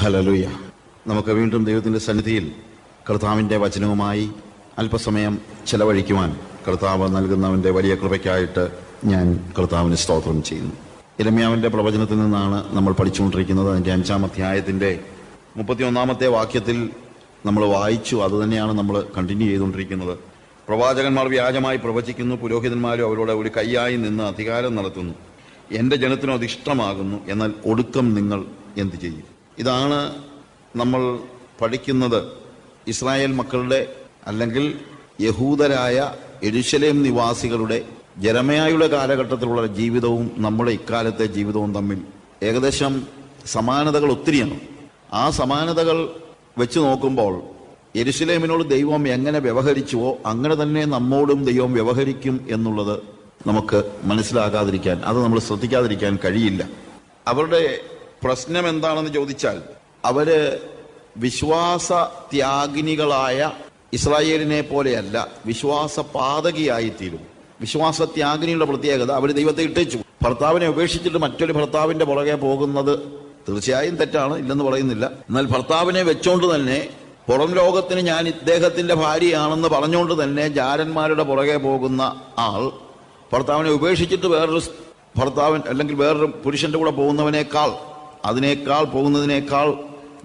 ഹലലുയ നമുക്ക് വീണ്ടും ദൈവത്തിന്റെ സന്നിധിയിൽ കർത്താവിന്റെ വചനവുമായി അല്പസമയം ചെലവഴിക്കുവാൻ കർത്താവ് നൽകുന്നവന്റെ വലിയ കൃപയ്ക്കായിട്ട് ഞാൻ കർത്താവിന് സ്തോത്രം ചെയ്യുന്നു. ഇരമ്യാവിന്റെ പ്രവചനത്തിൽ നിന്നാണ് നമ്മൾ പഠിച്ചുകൊണ്ടിരിക്കുന്നത്. അതിന്റെ അഞ്ചാം അധ്യായത്തിന്റെ മുപ്പത്തിയൊന്നാമത്തെ വാക്യത്തിൽ നമ്മൾ വായിച്ചു. അതുതന്നെയാണ് നമ്മൾ കണ്ടിന്യൂ ചെയ്തുകൊണ്ടിരിക്കുന്നത്. പ്രവാചകന്മാർ വ്യാജമായി പ്രവചിക്കുന്നു. പുരോഹിതന്മാരും അവരോട് ഒരു കൈയായി നിന്ന് അധികാരം നടത്തുന്നു. എന്റെ ജനത്തിനും അത് ഇഷ്ടമാകുന്നു. എന്നാൽ ഒടുക്കം നിങ്ങൾ എന്ത് ചെയ്യും? ഇതാണ് നമ്മൾ പഠിക്കുന്നത് ഇസ്രായേൽ മക്കളുടെ അല്ലെങ്കിൽ യഹൂദരായ എരുശലേം നിവാസികളുടെ ജരമയായുടെ കാലഘട്ടത്തിലുള്ള ജീവിതവും നമ്മുടെ ഇക്കാലത്തെ ജീവിതവും തമ്മിൽ ഏകദേശം സമാനതകൾ ഒത്തിരിയാണ്. ആ സമാനതകൾ വെച്ച് നോക്കുമ്പോൾ എരുസലേമിനോട് ദൈവം എങ്ങനെ വ്യവഹരിച്ചുവോ അങ്ങനെ തന്നെ നമ്മോടും ദൈവം വ്യവഹരിക്കും എന്നുള്ളത് നമുക്ക് മനസ്സിലാകാതിരിക്കാൻ അത് നമ്മൾ ശ്രദ്ധിക്കാതിരിക്കാൻ കഴിയില്ല. അവരുടെ പ്രശ്നം എന്താണെന്ന് ചോദിച്ചാൽ അവർ വിശ്വാസ ത്യാഗിനികളായ ഇസ്രായേലിനെ പോലെയല്ല വിശ്വാസ പാതകിയായിത്തീരും വിശ്വാസ ത്യാഗിനിയുടെ പ്രത്യേകത അവർ ദൈവത്തെ ഇട്ടേച്ചു. ഭർത്താവിനെ ഉപേക്ഷിച്ചിട്ട് മറ്റൊരു ഭർത്താവിന്റെ പുറകെ പോകുന്നത് തീർച്ചയായും തെറ്റാണ് ഇല്ലെന്ന് പറയുന്നില്ല. എന്നാൽ ഭർത്താവിനെ വെച്ചോണ്ട് തന്നെ പുറം ലോകത്തിന് ഞാൻ ഇദ്ദേഹത്തിന്റെ ഭാര്യയാണെന്ന് പറഞ്ഞുകൊണ്ട് തന്നെ ജാരന്മാരുടെ പുറകെ പോകുന്ന ആൾ ഭർത്താവിനെ ഉപേക്ഷിച്ചിട്ട് വേറൊരു ഭർത്താവിൻ അല്ലെങ്കിൽ വേറൊരു പുരുഷന്റെ കൂടെ പോകുന്നവനേക്കാൾ അതിനേക്കാൾ പോകുന്നതിനേക്കാൾ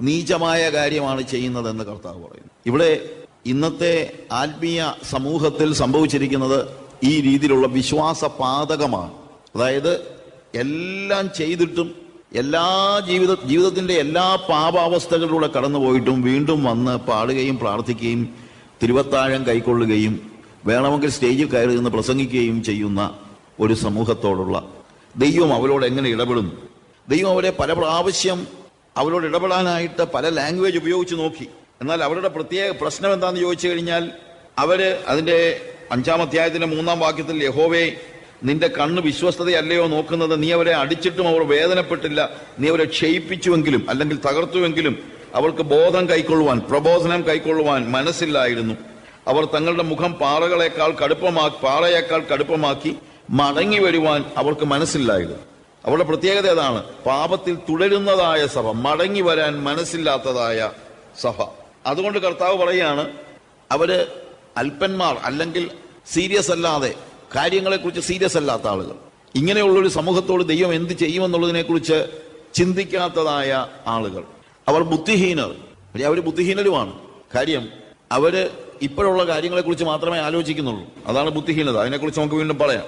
നീചമായ കാര്യമാണ് ചെയ്യുന്നതെന്ന് കർത്താവ് പറയുന്നു. ഇവിടെ ഇന്നത്തെ ആത്മീയ സമൂഹത്തിൽ സംഭവിച്ചിരിക്കുന്നത് ഈ രീതിയിലുള്ള വിശ്വാസ പാതകമാണ് അതായത് എല്ലാം ചെയ്തിട്ടും എല്ലാ ജീവിത ജീവിതത്തിന്റെ എല്ലാ പാപാവസ്ഥകളിലൂടെ കടന്നുപോയിട്ടും വീണ്ടും വന്ന് പാടുകയും പ്രാർത്ഥിക്കുകയും തിരുവത്താഴം കൈക്കൊള്ളുകയും വേണമെങ്കിൽ സ്റ്റേജിൽ കയറി നിന്ന് പ്രസംഗിക്കുകയും ചെയ്യുന്ന ഒരു സമൂഹത്തോടുള്ള ദൈവം അവരോട് എങ്ങനെ ഇടപെടും? ദൈവം അവരെ പല പ്രാവശ്യം അവരോട് ഇടപെടാനായിട്ട് പല ലാംഗ്വേജ് ഉപയോഗിച്ച് നോക്കി. എന്നാൽ അവരുടെ പ്രത്യേക പ്രശ്നം എന്താണെന്ന് ചോദിച്ചു കഴിഞ്ഞാൽ അവർ അതിന്റെ അഞ്ചാം അധ്യായത്തിന്റെ മൂന്നാം വാക്യത്തിൽ യഹോവേ നിന്റെ കണ്ണ് വിശ്വസ്തതയല്ലയോ നോക്കുന്നത്? നീ അവരെ അടിച്ചിട്ടും അവർ വേദനപ്പെട്ടില്ല. നീ അവരെ ക്ഷയിപ്പിച്ചുവെങ്കിലും അല്ലെങ്കിൽ തകർത്തുവെങ്കിലും അവർക്ക് ബോധം കൈക്കൊള്ളുവാൻ പ്രബോധനം കൈക്കൊള്ളുവാൻ മനസ്സില്ലായിരുന്നു. അവർ തങ്ങളുടെ മുഖം പാറകളെക്കാൾ കടുപ്പമാക്കി പാറയേക്കാൾ കടുപ്പമാക്കി മടങ്ങി വരുവാൻ അവർക്ക് മനസ്സില്ലായിരുന്നു. അവരുടെ പ്രത്യേകത ഏതാണ്? പാപത്തിൽ തുടരുന്നതായ സഭ മടങ്ങി വരാൻ മനസ്സില്ലാത്തതായ സഭ. അതുകൊണ്ട് കർത്താവ് പറയുകയാണ് അവർ അല്പന്മാർ അല്ലെങ്കിൽ സീരിയസ് അല്ലാതെ കാര്യങ്ങളെക്കുറിച്ച് സീരിയസ് അല്ലാത്ത ആളുകൾ. ഇങ്ങനെയുള്ള ഒരു സമൂഹത്തോട് ദൈവം എന്ത് ചെയ്യുമെന്നുള്ളതിനെ കുറിച്ച് ചിന്തിക്കാത്തതായ ആളുകൾ. അവർ ബുദ്ധിഹീനർ. അവർ ബുദ്ധിഹീനരുമാണ്. കാര്യം അവർ ഇപ്പോഴുള്ള കാര്യങ്ങളെക്കുറിച്ച് മാത്രമേ ആലോചിക്കുന്നുള്ളൂ. അതാണ് ബുദ്ധിഹീനത. അതിനെക്കുറിച്ച് നമുക്ക് വീണ്ടും പറയാം.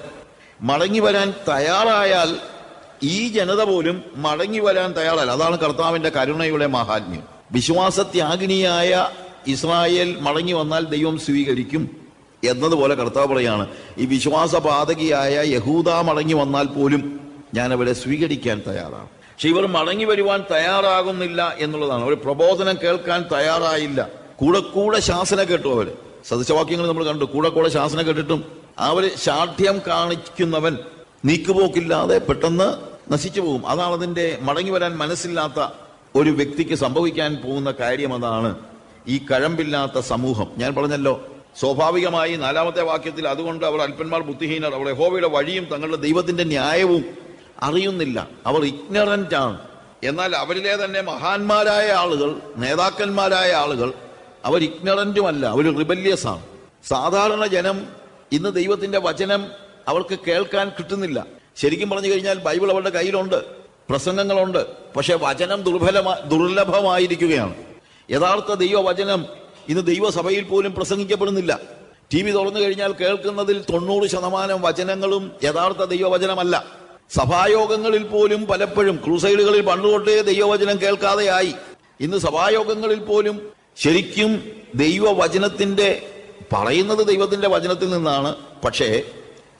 മടങ്ങി വരാൻ തയ്യാറായാൽ ഈ ജനത പോലും മടങ്ങി വരാൻ തയ്യാറല്ല. അതാണ് കർത്താവിന്റെ കരുണയുടെ മഹാത്മ്യം വിശ്വാസത്യാഗിനിയായ ഇസ്രായേൽ മടങ്ങി വന്നാൽ ദൈവം സ്വീകരിക്കും എന്നതുപോലെ കർത്താവ് പറയാണ്. ഈ വിശ്വാസപാതകിയായ യഹൂദ മടങ്ങി വന്നാൽ പോലും ഞാൻ അവരെ സ്വീകരിക്കാൻ തയ്യാറാണ്. പക്ഷെ ഇവർ മടങ്ങി വരുവാൻ തയ്യാറാകുന്നില്ല എന്നുള്ളതാണ്. അവർ പ്രബോധനം കേൾക്കാൻ തയ്യാറായില്ല. കൂടെ കൂടെ ശാസന കേട്ടു അവർ. സദൃശവാക്യങ്ങൾ നമ്മൾ കണ്ടു. കൂടെ കൂടെ ശാസന കേട്ടിട്ടും അവർ ശാഠ്യം കാണിക്കുന്നവൻ നീക്കുപോക്കില്ലാതെ പെട്ടെന്ന് നശിച്ചു പോകും. അതാണ് അതിന്റെ മടങ്ങി വരാൻ മനസ്സില്ലാത്ത ഒരു വ്യക്തിക്ക് സംഭവിക്കാൻ പോകുന്ന കാര്യം അതാണ് ഈ കഴമ്പില്ലാത്ത സമൂഹം. ഞാൻ പറഞ്ഞല്ലോ സ്വാഭാവികമായി നാലാമത്തെ വാക്യത്തിൽ അതുകൊണ്ട് അവർ അല്പന്മാർ ബുദ്ധിഹീനർ അവർ യഹോവയുടെ വഴിയും തങ്ങളുടെ ദൈവത്തിന്റെ ന്യായവും അറിയുന്നില്ല. അവർ ഇഗ്നറന്റ് ആണ്. എന്നാൽ അവരിലെ തന്നെ മഹാന്മാരായ ആളുകൾ നേതാക്കന്മാരായ ആളുകൾ അവർ ഇഗ്നറന്റുമല്ല അവർ റിബല്യസ് ആണ്. സാധാരണ ജനം ഇന്ന് ദൈവത്തിന്റെ വചനം അവർക്ക് കേൾക്കാൻ കിട്ടുന്നില്ല. ശരിക്കും പറഞ്ഞു കഴിഞ്ഞാൽ ബൈബിൾ അവളുടെ കയ്യിലുണ്ട്. പ്രസംഗങ്ങളുണ്ട്. പക്ഷെ വചനം ദുർബലമാ ദുർലഭമായിരിക്കുകയാണ്. യഥാർത്ഥ ദൈവവചനം ഇന്ന് ദൈവസഭയിൽ പോലും പ്രസംഗിക്കപ്പെടുന്നില്ല. ടി വി തുറന്നു കഴിഞ്ഞാൽ കേൾക്കുന്നതിൽ തൊണ്ണൂറ് ശതമാനം വചനങ്ങളും യഥാർത്ഥ ദൈവവചനമല്ല. സഭായോഗങ്ങളിൽ പോലും പലപ്പോഴും ക്രൂസൈഡുകളിൽ പണ്ടുതൊട്ടേ ദൈവവചനം കേൾക്കാതെയായി. ഇന്ന് സഭായോഗങ്ങളിൽ പോലും ശരിക്കും ദൈവവചനത്തിന്റെ പറയുന്നത് ദൈവത്തിന്റെ വചനത്തിൽ നിന്നാണ്. പക്ഷേ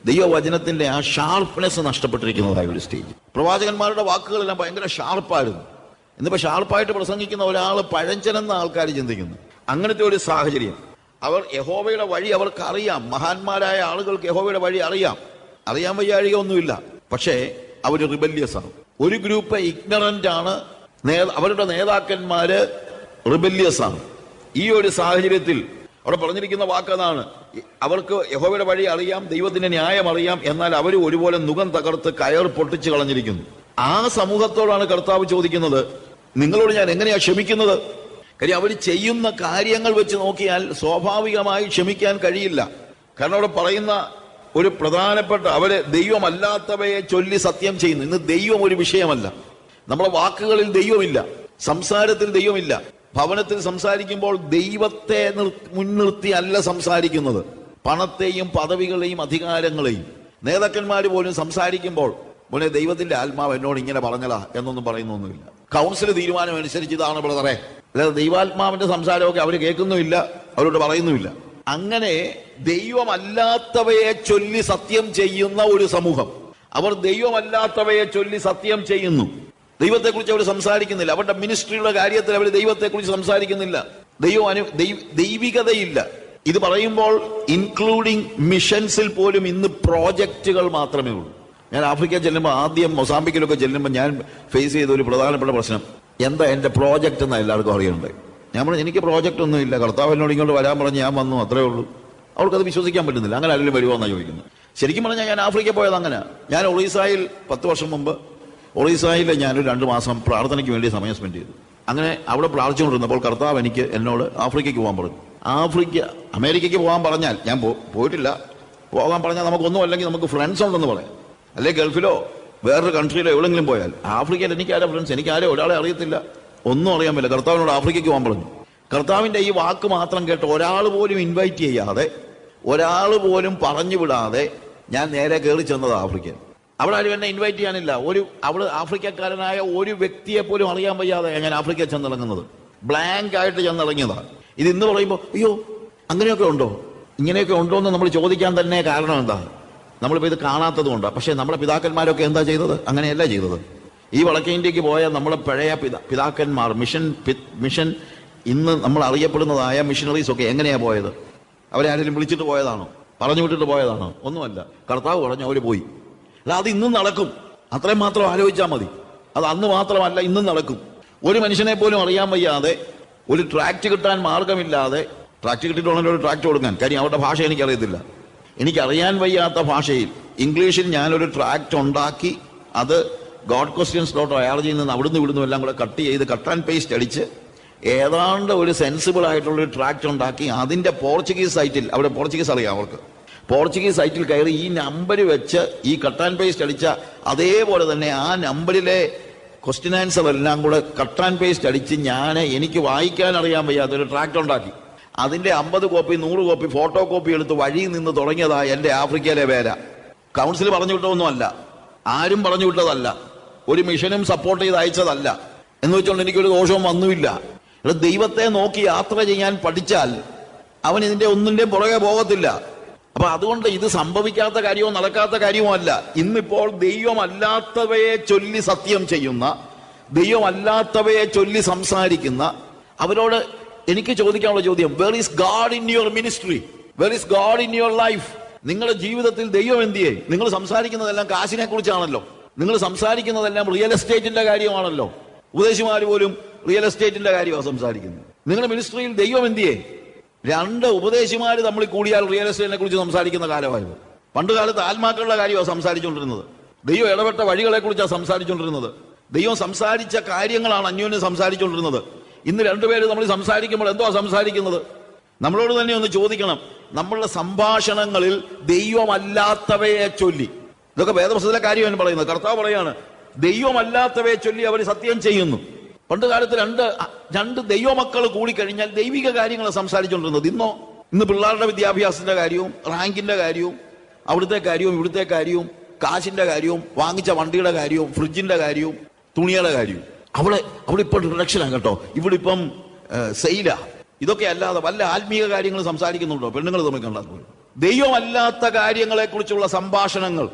ദൈവവചനത്തിന്റെ ആ ഷാർപ്പ്നെസ് നഷ്ടപ്പെട്ടിരിക്കുന്നതായ ഒരു സ്റ്റേജ്. പ്രവാചകന്മാരുടെ വാക്കുകളെല്ലാം ഭയങ്കര ഷാർപ്പായിരുന്നു. ഇന്നിപ്പോ ഷാർപ്പായിട്ട് പ്രസംഗിക്കുന്ന ഒരാൾ പഴഞ്ചനെന്ന ആൾക്കാർ ചിന്തിക്കുന്നു. അങ്ങനത്തെ ഒരു സാഹചര്യം. അവർ യഹോവയുടെ വഴി അവർക്ക് അറിയാം മഹാന്മാരായ ആളുകൾക്ക് യഹോവയുടെ വഴി അറിയാം. അറിയാൻ വയ്യാഴിക ഒന്നുമില്ല പക്ഷേ അവർ റിബല്യസ് ആണ്. ഒരു ഗ്രൂപ്പ് ഇഗ്നറന്റ് ആണ്. അവരുടെ നേതാക്കന്മാര് റിബല്യസ് ആണ്. ഈ ഒരു സാഹചര്യത്തിൽ അവിടെ പറഞ്ഞിരിക്കുന്ന വാക്കതാണ് അവർക്ക് യഹോവയുടെ വഴി അറിയാം ദൈവത്തിന്റെ ന്യായം അറിയാം എന്നാൽ അവർ ഒരുപോലെ മുഖം തകർത്ത് കയർ പൊട്ടിച്ചു കളഞ്ഞിരിക്കുന്നു. ആ സമൂഹത്തോടാണ് കർത്താവ് ചോദിക്കുന്നത് നിങ്ങളോട് ഞാൻ എങ്ങനെയാ ക്ഷമിക്കുന്നത്? കാര്യം അവർ ചെയ്യുന്ന കാര്യങ്ങൾ വെച്ച് നോക്കിയാൽ സ്വാഭാവികമായി ക്ഷമിക്കാൻ കഴിയില്ല. കാരണം അവിടെ പറയുന്ന ഒരു പ്രധാനപ്പെട്ട അവർ ദൈവമല്ലാത്തവയെ ചൊല്ലി സത്യം ചെയ്യുന്നു. ഇന്ന് ദൈവം ഒരു വിഷയമല്ല. നമ്മളെ വാക്കുകളിൽ ദൈവമില്ല. സംസാരത്തിൽ ദൈവമില്ല. ഭവനത്തിൽ സംസാരിക്കുമ്പോൾ ദൈവത്തെ മുൻനിർത്തി അല്ല സംസാരിക്കുന്നത്. പണത്തെയും പദവികളെയും അധികാരങ്ങളെയും. നേതാക്കന്മാർ പോലും സംസാരിക്കുമ്പോൾ മോനെ ദൈവത്തിന്റെ ആത്മാവ് എന്നോട് ഇങ്ങനെ പറഞ്ഞതാ എന്നൊന്നും പറയുന്നൊന്നുമില്ല. കൗൺസിൽ തീരുമാനം അനുസരിച്ച് ഇതാണ് ബ്രദറെ. അല്ലാതെ ദൈവാത്മാവിന്റെ സംസാരമൊക്കെ അവർ കേൾക്കുന്നുമില്ല അവരോട് പറയുന്നുമില്ല. അങ്ങനെ ദൈവമല്ലാത്തവയെ ചൊല്ലി സത്യം ചെയ്യുന്ന ഒരു സമൂഹം. അവർ ദൈവമല്ലാത്തവയെ ചൊല്ലി സത്യം ചെയ്യുന്നു. ദൈവത്തെക്കുറിച്ച് അവർ സംസാരിക്കുന്നില്ല. അവരുടെ മിനിസ്ട്രിയുടെ കാര്യത്തിൽ അവർ ദൈവത്തെക്കുറിച്ച് സംസാരിക്കുന്നില്ല. ദൈവം അനു ദൈവ- ദൈവികതയില്ല. ഇത് പറയുമ്പോൾ ഇൻക്ലൂഡിംഗ് മിഷൻസിൽ പോലും ഇന്ന് പ്രോജക്റ്റുകൾ മാത്രമേ ഉള്ളൂ. ഞാൻ ആഫ്രിക്ക ചെല്ലുമ്പോൾ ആദ്യം മൊസാമ്പിക്കിലൊക്കെ ചെല്ലുമ്പോൾ ഞാൻ ഫേസ് ചെയ്ത ഒരു പ്രധാനപ്പെട്ട പ്രശ്നം. എന്താ എന്റെ പ്രോജക്റ്റ് എന്നാ എല്ലാവർക്കും അറിയുന്നുണ്ട് ഞാൻ പറഞ്ഞു എനിക്ക് പ്രോജക്റ്റ് ഒന്നും ഇല്ല. കർത്താവ് എന്നോട് ഇങ്ങോട്ട് വരാൻ പറഞ്ഞ് ഞാൻ വന്നു. അത്രേ ഉള്ളൂ. അവർക്കത് വിശ്വസിക്കാൻ പറ്റുന്നില്ല. അങ്ങനെ ആരെങ്കിലും വരുമോ എന്നാണ് ചോദിക്കുന്നത്? ശരിക്കും പറഞ്ഞാൽ ഞാൻ ആഫ്രിക്ക പോയത് അങ്ങനെ. ഞാൻ ഒറീസായിൽ പത്ത് വർഷം മുമ്പ് ഒറീസായിൽ ഞാനൊരു രണ്ട് മാസം പ്രാർത്ഥനയ്ക്ക് വേണ്ടി സമയം സ്പെൻഡ് ചെയ്തു. അങ്ങനെ അവിടെ പ്രാർത്ഥിച്ചുകൊണ്ടിരുന്നപ്പോൾ കർത്താവ് എനിക്ക് എന്നോട് ആഫ്രിക്കയ്ക്ക് പോകാൻ പറഞ്ഞു. ആഫ്രിക്ക അമേരിക്കയ്ക്ക് പോകാൻ പറഞ്ഞാൽ ഞാൻ പോയിട്ടില്ല. പോകാൻ പറഞ്ഞാൽ നമുക്കൊന്നും അല്ലെങ്കിൽ നമുക്ക് ഫ്രണ്ട്സ് ഉണ്ടെന്ന് പറയാം. അല്ലെ ഗൾഫിലോ വേറൊരു കൺട്രിയിലോ എവിടെങ്കിലും പോയാൽ. ആഫ്രിക്കയിൽ എനിക്ക് ആരെ ഫ്രണ്ട്സ് എനിക്ക് ആരെ ഒരാളെ അറിയത്തില്ല. ഒന്നും അറിയാൻ പറ്റില്ല. കർത്താവിനോട് ആഫ്രിക്കയ്ക്ക് പോകാൻ പറഞ്ഞു. കർത്താവിന്റെ ഈ വാക്ക് മാത്രം കേട്ട് ഒരാൾ പോലും ഇൻവൈറ്റ് ചെയ്യാതെ ഒരാൾ പോലും പറഞ്ഞു വിടാതെ ഞാൻ നേരെ കയറി ചെന്നത് ആഫ്രിക്കയിൽ. അവിടെ ആരും എന്നെ ഇൻവൈറ്റ് ചെയ്യാനില്ല. ഒരു അവൾ ആഫ്രിക്കക്കാരനായ ഒരു വ്യക്തിയെ പോലും അറിയാൻ വയ്യാതെ ഞാൻ ആഫ്രിക്ക ചെന്നിറങ്ങുന്നത്? ബ്ലാങ്ക് ആയിട്ട് ചെന്നിറങ്ങിയതാണ് ഇത് ഇന്ന് പറയുമ്പോൾ അയ്യോ അങ്ങനെയൊക്കെ ഉണ്ടോ? ഇങ്ങനെയൊക്കെ ഉണ്ടോ എന്ന് നമ്മൾ ചോദിക്കാൻ തന്നെ കാരണം എന്താ? നമ്മളിപ്പോൾ ഇത് കാണാത്തത് കൊണ്ടാണ് പക്ഷേ നമ്മുടെ പിതാക്കന്മാരൊക്കെ എന്താ ചെയ്തത്? അങ്ങനെയല്ല ചെയ്തത്. ഈ വടക്കേ ഇന്ത്യയ്ക്ക് പോയ നമ്മുടെ പഴയ പിതാ പിതാക്കന്മാർ മിഷൻ മിഷൻ ഇന്ന് നമ്മൾ അറിയപ്പെടുന്നതായ മിഷനറീസ് ഒക്കെ എങ്ങനെയാ പോയത്? അവരെ ആരെങ്കിലും വിളിച്ചിട്ട് പോയതാണോ? പറഞ്ഞു വിട്ടിട്ട് പോയതാണോ? ഒന്നുമല്ല. കർത്താവ് പറഞ്ഞു അവർ പോയി. അല്ല അത് ഇന്നും നടക്കും. അത്രയും മാത്രം ആലോചിച്ചാൽ മതി. അത് അന്ന് മാത്രമല്ല ഇന്നും നടക്കും. ഒരു മനുഷ്യനെ പോലും അറിയാൻ വയ്യാതെ ഒരു ട്രാക്ട് കിട്ടാൻ മാർഗമില്ലാതെ ട്രാക്ട് കിട്ടിയിട്ടുള്ള ഒരു ട്രാക്ട് കൊടുക്കാൻ. കാര്യം അവരുടെ ഭാഷ എനിക്കറിയത്തില്ല. എനിക്കറിയാൻ വയ്യാത്ത ഭാഷയിൽ ഇംഗ്ലീഷിൽ ഞാനൊരു ട്രാക്ട് ഉണ്ടാക്കി അത് ഗോഡ് ക്വസ്റ്റ്യൻസ് ഡോട്ട് അയാളജിയിൽ നിന്ന് അവിടുന്ന് ഇവിടുന്ന് എല്ലാം കൂടെ കട്ട് ചെയ്ത് കട്ട് ആൻഡ് പേസ്റ്റ് അടിച്ച് ഏതാണ്ട് ഒരു സെൻസിബിൾ ആയിട്ടുള്ള ഒരു ട്രാക്ട് ഉണ്ടാക്കി അതിന്റെ പോർച്ചുഗീസ് സൈറ്റിൽ അവിടെ പോർച്ചുഗീസ് അറിയാം അവർക്ക്. പോർച്ചുഗീസ് സൈറ്റിൽ കയറി ഈ നമ്പർ വെച്ച് ഈ കട്ട് ആൻഡ് പേസ്റ്റ് അടിച്ച അതേപോലെ തന്നെ ആ നമ്പറിലെ ക്വസ്റ്റ്യൻ ആൻസർ എല്ലാം കൂടെ കട്ട് ആൻഡ് പേസ്റ്റ് അടിച്ച് ഞാൻ എനിക്ക് വായിക്കാൻ അറിയാൻ വയ്യാത്ത ഒരു ട്രാക്ട് ഉണ്ടാക്കി. അതിന്റെ അമ്പത് കോപ്പി നൂറ് കോപ്പി ഫോട്ടോ കോപ്പി എടുത്ത് വഴിയിൽ നിന്ന് തുടങ്ങിയതാ എന്റെ ആഫ്രിക്കയിലെ വേല. കൗൺസിൽ പറഞ്ഞു വിട്ടതൊന്നുമല്ല. ആരും പറഞ്ഞു വിട്ടതല്ല. ഒരു മിഷനും സപ്പോർട്ട് ചെയ്ത് അയച്ചതല്ല. എന്ന് വെച്ചുകൊണ്ട് എനിക്കൊരു ദോഷവും വന്നുമില്ല. ദൈവത്തെ നോക്കി യാത്ര ചെയ്യാൻ പഠിച്ചാൽ അവൻ ഇതിന്റെ ഒന്നിന്റെയും പുറകെ പോകത്തില്ല. അപ്പൊ അതുകൊണ്ട് ഇത് സംഭവിക്കാത്ത കാര്യമോ നടക്കാത്ത കാര്യമോ അല്ല. ഇന്നിപ്പോൾ ദൈവമല്ലാത്തവയെ ചൊല്ലി സത്യം ചെയ്യുന്ന ദൈവമല്ലാത്തവയെ ചൊല്ലി സംസാരിക്കുന്ന അവരോട് എനിക്ക് ചോദിക്കാനുള്ള ചോദ്യം where is God in your ministry where is God in your life നിങ്ങളുടെ ജീവിതത്തിൽ ദൈവം എന്തിയേ? നിങ്ങൾ സംസാരിക്കുന്നതെല്ലാം കാശിനെ കുറിച്ചാണല്ലോ നിങ്ങൾ സംസാരിക്കുന്നതെല്ലാം റിയൽ എസ്റ്റേറ്റിന്റെ കാര്യമാണല്ലോ. ഉപദേശിമാർ പോലും റിയൽ എസ്റ്റേറ്റിന്റെ കാര്യമാണ് സംസാരിക്കുന്നത്. നിങ്ങളുടെ മിനിസ്ട്രിയിൽ ദൈവം എന്തിയേ? രണ്ട് ഉപദേശിമാർ തമ്മിൽ കൂടിയാൽ റിയൽ എസ്റ്റേറ്റിനെ കുറിച്ച് സംസാരിക്കുന്ന കാലമായത് പണ്ട് കാലത്ത് ആത്മാക്കളുടെ കാര്യമാണ് സംസാരിച്ചുകൊണ്ടിരുന്നത്. ദൈവം ഇടപെട്ട വഴികളെ കുറിച്ചാണ് സംസാരിച്ചുകൊണ്ടിരുന്നത്. ദൈവം സംസാരിച്ച കാര്യങ്ങളാണ് അന്യോന്യം സംസാരിച്ചുകൊണ്ടിരുന്നത്. ഇന്ന് രണ്ടുപേര് നമ്മൾ സംസാരിക്കുമ്പോൾ എന്തോ സംസാരിക്കുന്നത്? നമ്മളോട് തന്നെ ഒന്ന് ചോദിക്കണം. നമ്മളുടെ സംഭാഷണങ്ങളിൽ ദൈവമല്ലാത്തവയെ ചൊല്ലി. ഇതൊക്കെ വേദപുസ്തകത്തിലെ കാര്യമാണ് പറയുന്നത്. കർത്താവ് പറയാണ് ദൈവമല്ലാത്തവയെ ചൊല്ലി അവർ സത്യം ചെയ്യുന്നു. പണ്ട് കാലത്ത് രണ്ട് രണ്ട് ദൈവമക്കൾ കൂടിക്കഴിഞ്ഞാൽ ദൈവിക കാര്യങ്ങൾ സംസാരിച്ചുകൊണ്ടിരുന്നത് ഇന്നോ ഇന്ന് പിള്ളേരുടെ വിദ്യാഭ്യാസത്തിന്റെ കാര്യവും റാങ്കിന്റെ കാര്യവും അവിടുത്തെ കാര്യവും ഇവിടുത്തെ കാര്യവും കാശിന്റെ കാര്യവും വാങ്ങിച്ച വണ്ടിയുടെ കാര്യവും ഫ്രിഡ്ജിന്റെ കാര്യവും തുണിയുടെ കാര്യവും. അവിടെ അവിടെ ഇപ്പോൾ റിഡക്ഷനാണ് കേട്ടോ. ഇവിടെ ഇപ്പം സെയില. ഇതൊക്കെ അല്ലാതെ വല്ല ആത്മീയ കാര്യങ്ങൾ സംസാരിക്കുന്നുണ്ടോ? പെണ്ണുങ്ങൾ തമ്മിൽ കണ്ടാൽ ദൈവമല്ലാത്ത കാര്യങ്ങളെ കുറിച്ചുള്ള സംഭാഷണങ്ങൾ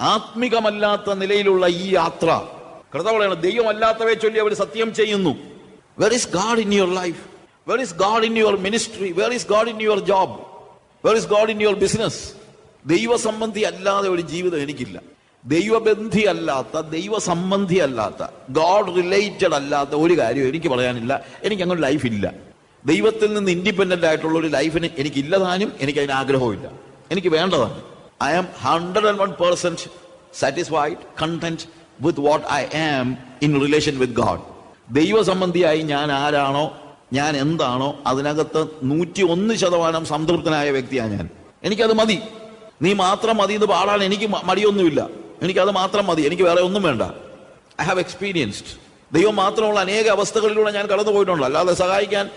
ആത്മികമല്ലാത്ത നിലയിലുള്ള ഈ യാത്ര കർത്താവ് പറയണം ദൈവമല്ലാത്തവയെ ചൊല്ലി അവർ സത്യം ചെയ്യുന്നു. Where is God in your life where is God in your ministry where is God in your job where is God in your business ദൈവസംബന്ധി അല്ലാതെ ഒരു ജീവിതം എനിക്കില്ല. ദൈവബന്ധി അല്ലാത്ത ദൈവസംബന്ധി അല്ലാത്ത ഗോഡ് റിലേറ്റഡ് അല്ലാത്ത ഒരു കാര്യം എനിക്ക് പറയാനില്ല. എനിക്ക് അങ്ങനെ ലൈഫ് ഇല്ല. ദൈവത്തിൽ നിന്ന് ഇൻഡിപെൻഡന്റ് ആയിട്ടുള്ള ഒരു ലൈഫിന് എനിക്ക് ഇല്ലതാനും എനിക്ക് അതിന് ആഗ്രഹവും എനിക്ക് വേണ്ടതാണ്. I am hundred and one percent satisfied content with what I am in relation with God ദൈവസംബന്ധിയായി ഞാൻ ആരാണോ ഞാൻ എന്താണോ അതിനകത്ത് നൂറ്റി ഒന്ന് ശതമാനം സംതൃപ്തനായ വ്യക്തിയാണ് ഞാൻ. എനിക്കത് മതി. നീ മാത്രം മതി എന്ന് പാടാൻ എനിക്ക് മടിയൊന്നുമില്ല. എനിക്കത് മാത്രം മതി. എനിക്ക് വേറെ ഒന്നും വേണ്ട. ഐ ഹാവ് എക്സ്പീരിയൻസ്ഡ് ദൈവം മാത്രമുള്ള അനേക അവസ്ഥകളിലൂടെ ഞാൻ കടന്നു പോയിട്ടുണ്ട്. അല്ലാതെ സഹായിക്കാൻ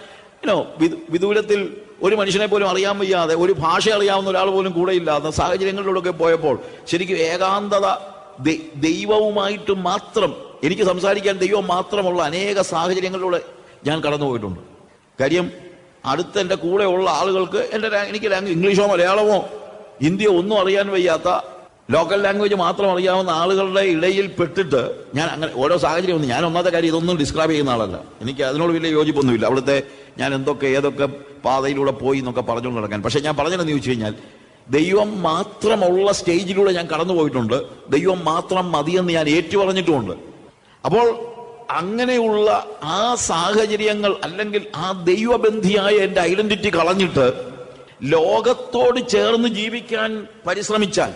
യുനോ വിദൂരത്തിൽ ഒരു മനുഷ്യനെ പോലും അറിയാൻ വയ്യാതെ ഒരു ഭാഷ അറിയാവുന്ന ഒരാൾ പോലും കൂടെ ഇല്ലാത്ത സാഹചര്യങ്ങളിലൂടെയൊക്കെ പോയപ്പോൾ ശരിക്കും ഏകാന്തത ദൈവവുമായിട്ട് മാത്രം എനിക്ക് സംസാരിക്കാൻ ദൈവം മാത്രമുള്ള അനേക സാഹചര്യങ്ങളിലൂടെ ഞാൻ കടന്നു പോയിട്ടുണ്ട് കാര്യം അടുത്ത എന്റെ കൂടെ ഉള്ള ആളുകൾക്ക് എന്റെ എനിക്ക് ഇംഗ്ലീഷോ മലയാളമോ ഹിന്ദിയോ ഒന്നും അറിയാൻ വയ്യാത്ത ലോക്കൽ ലാംഗ്വേജ് മാത്രം അറിയാവുന്ന ആളുകളുടെ ഇടയിൽ പെട്ടിട്ട് ഞാൻ അങ്ങനെ ഓരോ സാഹചര്യം ഒന്നും ഞാൻ ഒന്നാമത്തെ കാര്യം ഇതൊന്നും ഡിസ്ക്രൈബ് ചെയ്യുന്ന ആളല്ല. എനിക്ക് അതിനോട് വലിയ യോജിപ്പൊന്നുമില്ല. അവിടുത്തെ ഞാൻ എന്തൊക്കെ ഏതൊക്കെ പാതയിലൂടെ പോയി എന്നൊക്കെ പറഞ്ഞുകൊണ്ട് നടക്കാൻ. പക്ഷേ ഞാൻ പറഞ്ഞതെന്ന് ചോദിച്ചു കഴിഞ്ഞാൽ ദൈവം മാത്രമുള്ള സ്റ്റേജിലൂടെ ഞാൻ കടന്നു പോയിട്ടുണ്ട്. ദൈവം മാത്രം മതിയെന്ന് ഞാൻ ഏറ്റുപറഞ്ഞിട്ടുമുണ്ട്. അപ്പോൾ അങ്ങനെയുള്ള ആ സാഹചര്യങ്ങൾ അല്ലെങ്കിൽ ആ ദൈവബന്ധിയായ എന്റെ ഐഡന്റിറ്റി കളഞ്ഞിട്ട് ലോകത്തോട് ചേർന്ന് ജീവിക്കാൻ പരിശ്രമിച്ചാൽ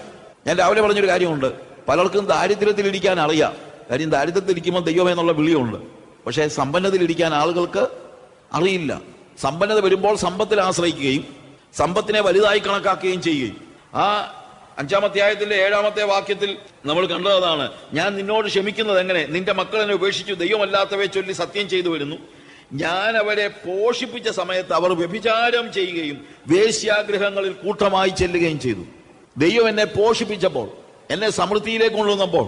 ഞാൻ രാവിലെ പറഞ്ഞൊരു കാര്യമുണ്ട്. പലർക്കും ദാരിദ്ര്യത്തിലിരിക്കാൻ അറിയാം. കാര്യം ദാരിദ്ര്യത്തിലിരിക്കുമ്പോൾ ദൈവം എന്നുള്ള വിളിയുണ്ട്. പക്ഷേ സമ്പന്നതയിലിരിക്കാൻ ആളുകൾക്ക് അറിയില്ല. സമ്പന്നത വരുമ്പോൾ സമ്പത്തിൽ ആശ്രയിക്കുകയും സമ്പത്തിനെ വലുതായി കണക്കാക്കുകയും ചെയ്യുകയും ആ അഞ്ചാമത്തെ ആയത്തിന്റെ ഏഴാമത്തെ വാക്യത്തിൽ നമ്മൾ കണ്ടതാണ് ഞാൻ നിന്നോട് ക്ഷമിക്കുന്നത് എങ്ങനെ? നിന്റെ മക്കൾ എന്നെ ഉപേക്ഷിച്ചു ദൈവമല്ലാത്തവയെ ചൊല്ലി സത്യം ചെയ്തു വരുന്നു. ഞാൻ അവരെ പോഷിപ്പിച്ച സമയത്ത് അവർ വ്യഭിചാരം ചെയ്യുകയും വേശ്യാഗ്രഹങ്ങളിൽ കൂട്ടമായി ചെല്ലുകയും ചെയ്തു. ദൈവം എന്നെ പോഷിപ്പിച്ചപ്പോൾ എന്നെ സമൃദ്ധിയിലേക്ക് കൊണ്ടുവന്നപ്പോൾ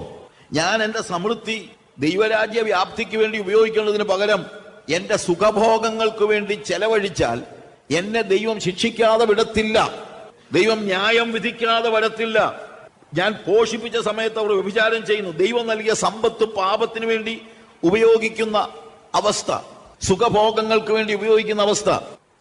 ഞാൻ എന്റെ സമൃദ്ധി ദൈവരാജ്യ വ്യാപ്തിക്ക് വേണ്ടി ഉപയോഗിക്കേണ്ടതിന് പകരം എന്റെ സുഖഭോഗങ്ങൾക്ക് വേണ്ടി ചെലവഴിച്ചാൽ എന്നെ ദൈവം ശിക്ഷിക്കാതെ വിടത്തില്ല. ദൈവം ന്യായം വിധിക്കാതെ വരത്തില്ല. ഞാൻ പോഷിപ്പിച്ച സമയത്ത് അവർ വ്യഭിചാരം ചെയ്യുന്നു. ദൈവം നൽകിയ സമ്പത്ത് പാപത്തിന് വേണ്ടി ഉപയോഗിക്കുന്ന അവസ്ഥ. സുഖഭോഗങ്ങൾക്ക് വേണ്ടി ഉപയോഗിക്കുന്ന അവസ്ഥ.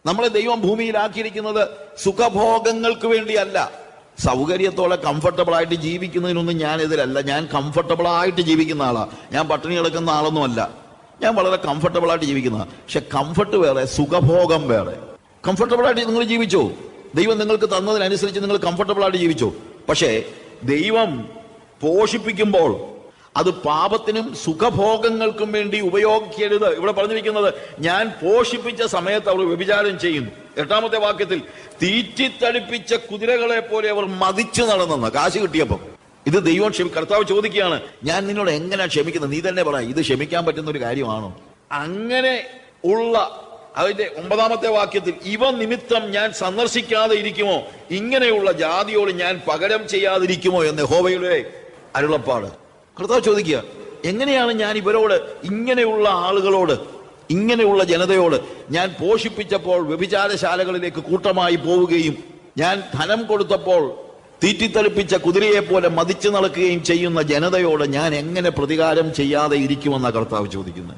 നമ്മളെ ദൈവം ഭൂമിയിലാക്കിയിരിക്കുന്നത് സുഖഭോഗങ്ങൾക്ക് വേണ്ടിയല്ല. സൗകര്യത്തോടെ കംഫർട്ടബിൾ ആയിട്ട് ജീവിക്കുന്നതിനൊന്നും ഞാൻ എതിരല്ല. ഞാൻ കംഫർട്ടബിൾ ആയിട്ട് ജീവിക്കുന്ന ആളാണ് ഞാൻ പട്ടിണി കിടക്കുന്ന ആളൊന്നും അല്ല ഞാൻ വളരെ കംഫർട്ടബിൾ ആയിട്ട് ജീവിക്കുന്ന പക്ഷെ കംഫർട്ട് വേറെ സുഖഭോഗം വേറെ. കംഫർട്ടബിൾ ആയിട്ട് നിങ്ങൾ ജീവിച്ചോ? ദൈവം നിങ്ങൾക്ക് തന്നതിനനുസരിച്ച് നിങ്ങൾ കംഫർട്ടബിൾ ആയിട്ട് ജീവിച്ചോ? പക്ഷേ ദൈവം പോഷിപ്പിക്കുമ്പോൾ അത് പാപത്തിനും സുഖഭോഗങ്ങൾക്കും വേണ്ടി ഉപയോഗിക്കരുത്. ഇവിടെ പറഞ്ഞിരിക്കുന്നത് ഞാൻ പോഷിപ്പിച്ച സമയത്ത് അവർ വ്യഭിചാരം ചെയ്യുന്നു. എട്ടാമത്തെ വാക്യത്തിൽ തീറ്റിത്തടിപ്പിച്ച കുതിരകളെ പോലെ അവർ മതിച്ചു നടന്നെന്ന്. കാശ് കിട്ടിയപ്പം. ഇത് ദൈവം ക്ഷമി കർത്താവ് ചോദിക്കുകയാണ് ഞാൻ നിന്നോട് എങ്ങനെയാണ് ക്ഷമിക്കുന്നത്? നീ തന്നെ പറ ഇത് ക്ഷമിക്കാൻ പറ്റുന്ന ഒരു കാര്യമാണോ? അങ്ങനെ ഉള്ള അതിന്റെ ഒമ്പതാമത്തെ വാക്യത്തിൽ ഇവ നിമിത്തം ഞാൻ സന്ദർശിക്കാതെ ഇരിക്കുമോ? ഇങ്ങനെയുള്ള ജാതിയോട് ഞാൻ പകരം ചെയ്യാതിരിക്കുമോ? എന്ന് ഹോവയുടെ അരുളപ്പാട്. കർത്താവ് ചോദിക്കുക എങ്ങനെയാണ് ഞാൻ ഇവരോട് ഇങ്ങനെയുള്ള ആളുകളോട് ഇങ്ങനെയുള്ള ജനതയോട് ഞാൻ പോഷിപ്പിച്ചപ്പോൾ വ്യഭിചാരശാലകളിലേക്ക് കൂട്ടമായി പോവുകയും ഞാൻ ധനം കൊടുത്തപ്പോൾ തീറ്റിത്തെളിപ്പിച്ച കുതിരയെ പോലെ മതിച്ചു നടക്കുകയും ചെയ്യുന്ന ജനതയോട് ഞാൻ എങ്ങനെ പ്രതികാരം ചെയ്യാതെ ഇരിക്കുമെന്ന കർത്താവ് ചോദിക്കുന്നത്?